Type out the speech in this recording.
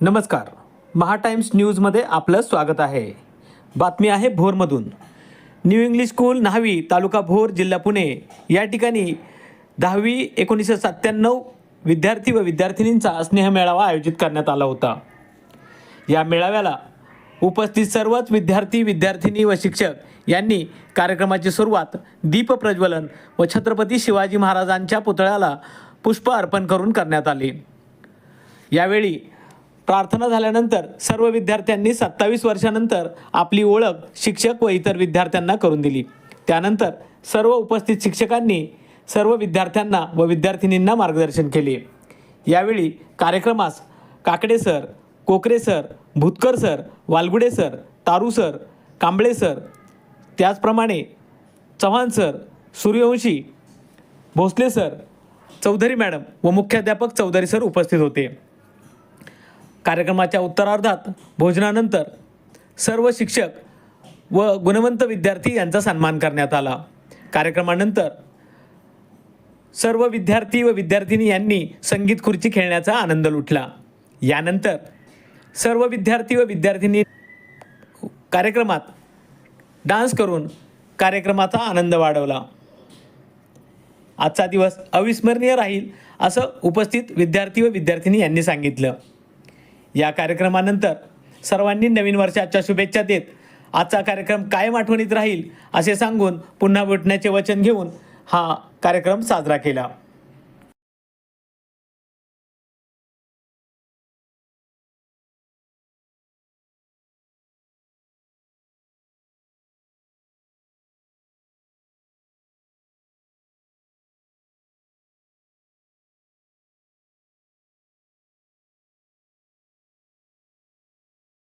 नमस्कार. महा टाइम्स न्यूजमध्ये आपलं स्वागत आहे. बातमी आहे भोरमधून. New English school Nhavi taluka Bhor जिल्हा पुणे. या ठिकाणी दहावी एकोणीसशे सत्त्याण्णव विद्यार्थी व विद्यार्थिनींचा स्नेह मेळावा आयोजित करण्यात आला होता. या मेळाव्याला उपस्थित सर्वच विद्यार्थी विद्यार्थिनी व शिक्षक यांनी कार्यक्रमाची सुरुवात दीप प्रज्वलन व छत्रपती शिवाजी महाराजांच्या पुतळ्याला पुष्प अर्पण करून करण्यात आले. यावेळी प्रार्थना झाल्यानंतर सर्व विद्यार्थ्यांनी सत्तावीस वर्षानंतर आपली ओळख शिक्षक व इतर विद्यार्थ्यांना करून दिली. त्यानंतर सर्व उपस्थित शिक्षकांनी सर्व विद्यार्थ्यांना व विद्यार्थिनींना मार्गदर्शन केले. यावेळी कार्यक्रमास Kakade sir Kokare sir Bhutkar sir Walgude sir Taru sir Kamble sir त्याचप्रमाणे Chavan sir Suryavanshi Bhosale sir Chaudhari madam व मुख्याध्यापक चौधरी सर उपस्थित होते. कार्यक्रमाच्या उत्तरार्धात भोजनानंतर सर्व शिक्षक व गुणवंत विद्यार्थी यांचा सन्मान करण्यात आला. कार्यक्रमानंतर सर्व विद्यार्थी व विद्यार्थिनी यांनी संगीत खुर्ची खेळण्याचा आनंद लुटला. यानंतर सर्व विद्यार्थी व विद्यार्थिनी कार्यक्रमात डान्स करून कार्यक्रमाचा आनंद वाढवला. आजचा दिवस अविस्मरणीय राहील असं उपस्थित विद्यार्थी व विद्यार्थिनी यांनी सांगितलं. या कार्यक्रमानंतर सर्वांनी नवीन वर्षाच्या शुभेच्छा देत आजचा कार्यक्रम कायम आठवणीत राहील असे सांगून पुन्हा भेटण्याचे वचन घेऊन हा कार्यक्रम साजरा केला.